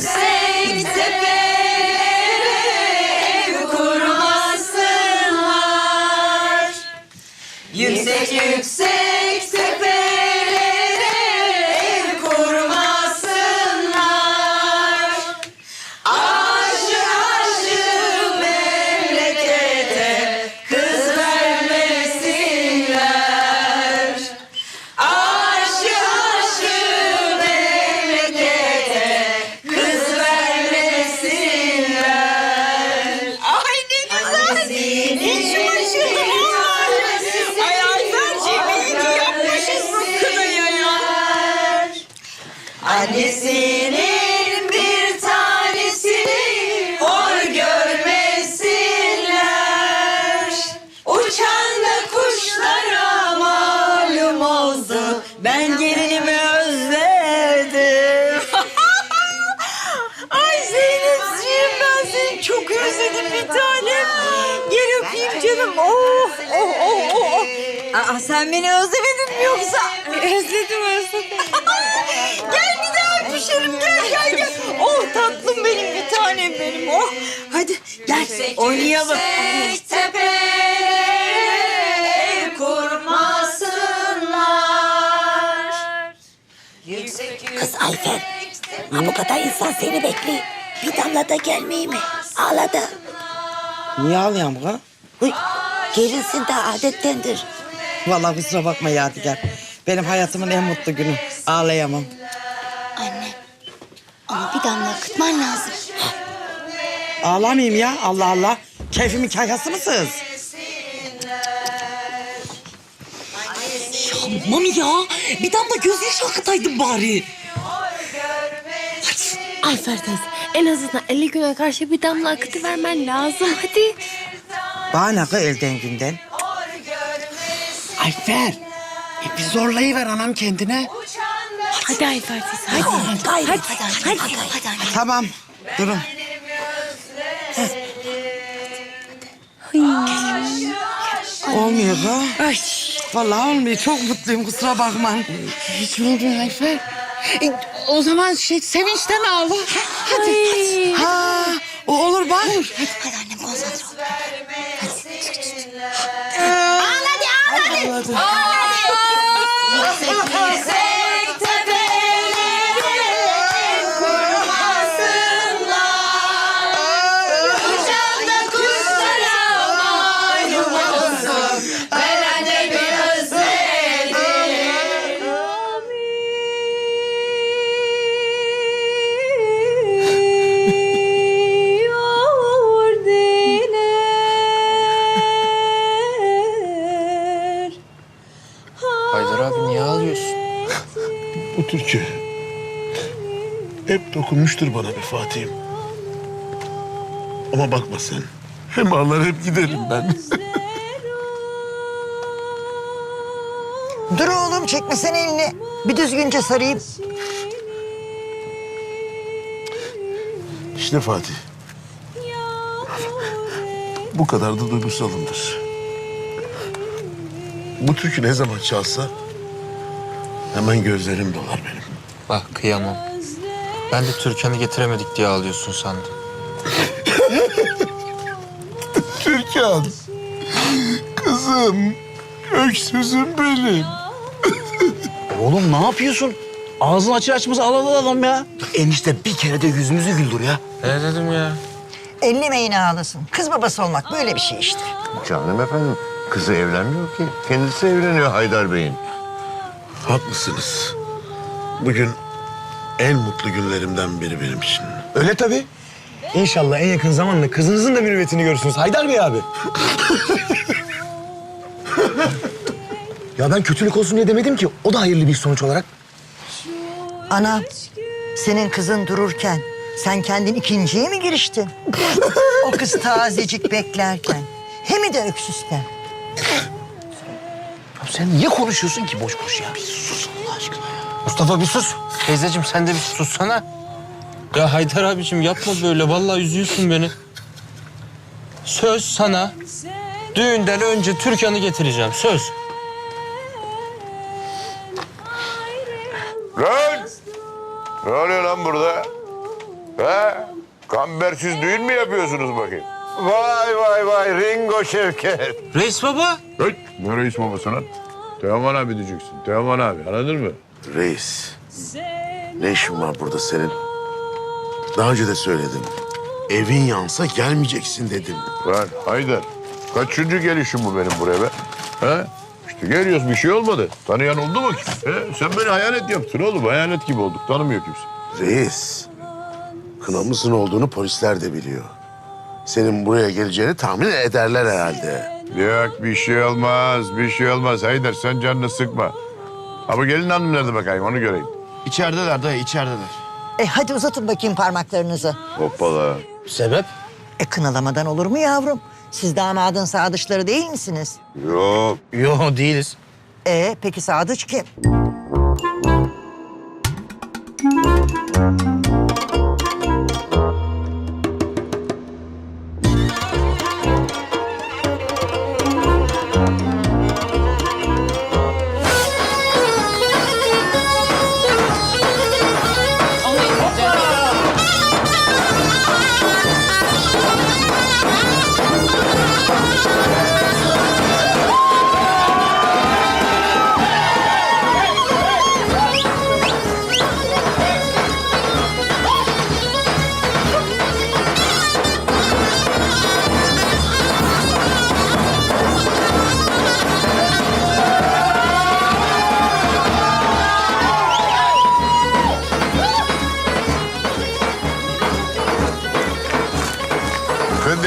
yüksek tepelere ev kurmasınlar. Yüksek yüksek Annesinin bir tanesini hor görmesinler. Uçan da kuşlara malum oldu. Ben gelinimi özledim. Ay Zeynep'ciğim ben seni çok özledim bir tanem. Gel öpeyim canım. Oh, oh, oh, oh. Aa, sen beni özlemedin mi yoksa? Özledim, özledim. Gel, gel. Oh tatlım benim, bir tanem benim. Oh. Hadi gel oynayalım. Yüksek tepelere kurmasınlar. Yüksek Kız Ayfer, ha bu kadar insan seni bekliyor. Bir damla da gelmeyi mi? Ağladı. Niye ağlayayım ha? Uy, gelinsin de adettendir. Vallahi kusura bakma Yadigar. Benim hayatımın en mutlu günü. Ağlayamam. Akıtman lazım. Ağlamayayım ya Allah Allah. Keyfimin kaykası mısınız? Mami ya bir damla gözyaşı akıtaydın bari. Ayfer teyze en azından 50 güne karşı bir damla akıtı vermen lazım. Hadi. Bana kız elden günden? Ayfer. E bir zorlayıver anam kendine. Hadi Ayfer teyze hadi. Hadi, Hadi, hadi, hadi. hadi, anne. Tamam durun. Olmuyor ha? Ay. Vallahi olmuyor. Çok mutluyum kusura bakma. Hiç olmuyor Ayfer. E, o zaman şey sevinçten ağla. Hadi. hadi. Ha, o olur bak. Hadi annem Bu türkü hep dokunmuştur bana be Fatih'im. Ama bakma sen. Hem ağlar hep giderim ben. Dur oğlum çekmesene elini. Bir düzgünce sarayım. İşte Fatih. Bu kadar da duygusalımdır. Bu türkü ne zaman çalsa hemen gözlerim dolar benim. Bak kıyamam. Ben de Türkan'ı getiremedik diye ağlıyorsun sandım. Türkan. Kızım. Öksüzüm benim. Oğlum ne yapıyorsun? Ağzını açır açmaz alalı adam ya. Enişte bir kere de yüzümüzü güldür ya. Ne dedim ya? Ellemeyin ağlasın. Kız babası olmak böyle bir şey işte. Canım efendim, kızı evlenmiyor ki. Kendisi evleniyor Haydar Bey'in. Haklısınız. Bugün en mutlu günlerimden biri benim için. Öyle tabii. İnşallah en yakın zamanda kızınızın da mürüvvetini görürsünüz Haydar Bey abi. ya ben kötülük olsun diye demedim ki. O da hayırlı bir sonuç olarak. Ana, senin kızın dururken sen kendin ikinciye mi giriştin? o kız tazecik beklerken. Hem de öksüzken. Ya sen niye konuşuyorsun ki boş boş ya? Bir sus Allah aşkına ya. Mustafa bir sus. Teyzeciğim sen de bir sussana. Ya Haydar abiciğim yapma böyle. Vallahi üzüyorsun beni. Söz sana. Düğünden önce Türkan'ı getireceğim. Söz. Lan! Ne oluyor lan burada? He? Kambersiz düğün mü yapıyorsunuz bakayım? Vay vay vay Ringo Şevket. Reis baba. Hey, ne reis babası lan? Teoman abi diyeceksin. Teoman abi anladın mı? Reis, ne işin var burada senin? Daha önce de söyledim. Evin yansa gelmeyeceksin dedim. Var Haydar. Kaçıncı gelişim bu benim buraya be? He? İşte geliyoruz bir şey olmadı. Tanıyan oldu mu ki? He? Sen beni hayalet yaptın oğlum. Hayalet gibi olduk. Tanımıyor kimse. Reis, kınamızın olduğunu polisler de biliyor. Senin buraya geleceğini tahmin ederler herhalde. Yok bir şey olmaz. Bir şey olmaz. Haydar sen canını sıkma. Ama gelin hanım nerede bakayım onu göreyim. İçerideler dayı içerideler. E hadi uzatın bakayım parmaklarınızı. Hoppala. Sebep? E kınalamadan olur mu yavrum? Siz damadın sadıçları değil misiniz? Yok. Yo değiliz. E peki sadıç kim?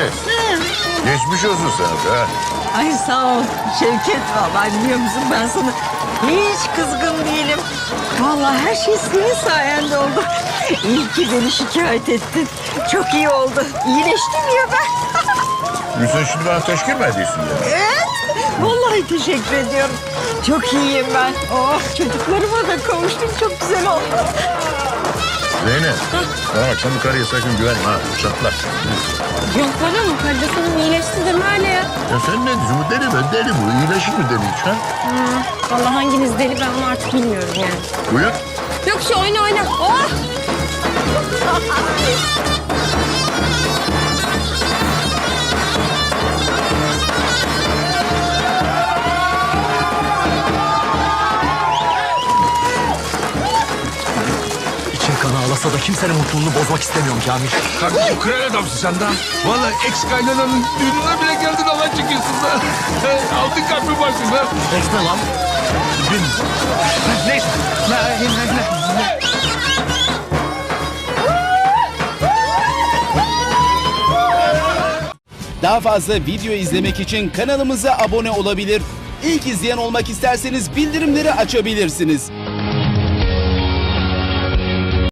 Efendi. Geçmiş olsun sana be. Ay sağ ol Şevket vallahi biliyor musun ben sana hiç kızgın değilim. Vallahi her şey senin sayende oldu. İyi ki beni şikayet ettin. Çok iyi oldu. İyileştim ya ben. Sen şimdi bana teşkil mi ediyorsun ya? Evet. Vallahi teşekkür ediyorum. Çok iyiyim ben. Oh çocuklarıma da kavuştum. Çok güzel oldu. Zeynep. Bana bak sen bu karıya sakın güvenme ha. Çatlar. Yok bana mı? Kardeşim iyileşti deme öyle ya. Ya sen ne diyorsun? Bu deli mi? Deli bu. İyileşir mi deli hiç ha? Vallahi hanginiz deli ben onu artık bilmiyorum yani. Buyur. Yok şu oyna oyna. Oh! Kanı ağlasa da kimsenin mutluluğunu bozmak istemiyorum Kamil. Kardeşim kral adamsın sen de. Vallahi ex kaynananın düğününe bile geldin alay çekiyorsun da. Altın kalbim varsın ha. Resme lan. Bin. Neyse. Ne, ne, ne. Daha fazla video izlemek için kanalımıza abone olabilir. İlk izleyen olmak isterseniz bildirimleri açabilirsiniz.